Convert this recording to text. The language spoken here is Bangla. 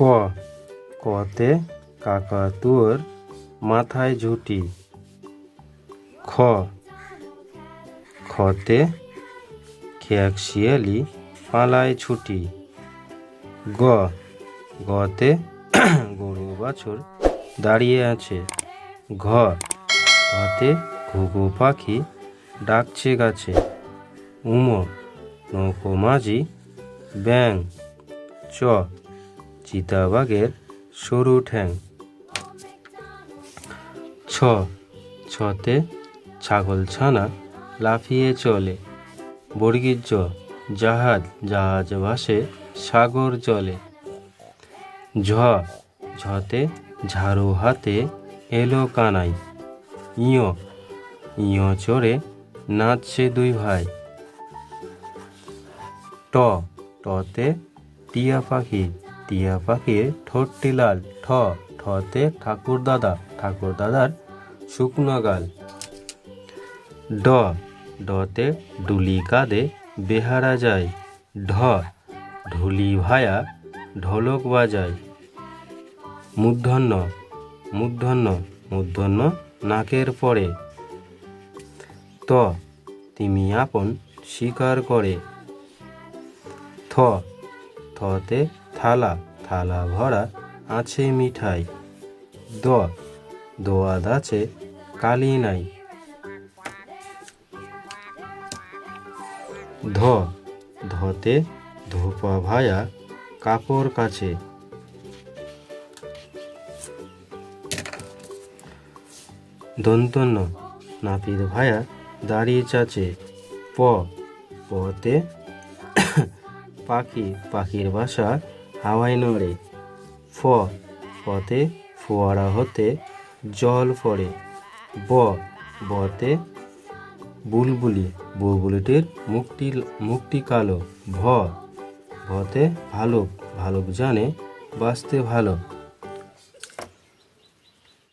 ক, কতে কাকাতুয়ার মাথায় ঝুটি। খ, খতে খেয়াক শিয়ালি পালায় ছুটি। গ, গতে গরু বাছুর দাঁড়িয়ে আছে। ঘ ঘতে ঘুঘু পাখি ডাকছে গাছে। উম, নৌকো মাঝি ব্যাং। চ চিতাবাঘের সরু ঠ্যাং। ছ, ছতে ছাগল ছানা লাফিয়ে চলে। বর্গীর জাহাজ জাহাজ ভাসে সাগর জলে। ঝ, ঝতে ঝাড়ু হাতে এলো কানাই। ইয় ইয় চড়ে নাচছে দুই ভাই। ট, টতে টিয়া পাখি। টিয়া পাখির ঠোঁটটি লাল ঠ, ঠতে ঠাকুর দাদা, ঠাকুর দাদার শুকনো গাল। ড, ডতে ডুলি কাঁদে, বেহারা যায়। ঢ, ঢুলি ভায়া ঢোলক বাজায়। মূর্ধন্য মূর্ধন্য মূর্ধন্য নাকের পরে। ত, তিমি আপন স্বীকার করে। থ, থতে থালা থালা ভরা আছে মিঠাই। দ, দোয়াদ আছে কালি নাই। ধ, ধতে ধোপা ভায়া কাপড় কাছে। দন্তন্য, নাপিত ভায়া দাঁড়িয়ে চাচে। প, পতে পাখি, পাখির বাসা হাওয়ায় নড়ে। ফ ফতে ফোয়ারা হতে জল পড়ে ব, বতে বুলবুলি। বুলবুলিটির মুখটি মুখটি কালো। ভ, ভতে ভালুক। ভালুক জানে বাঁচতে ভালো।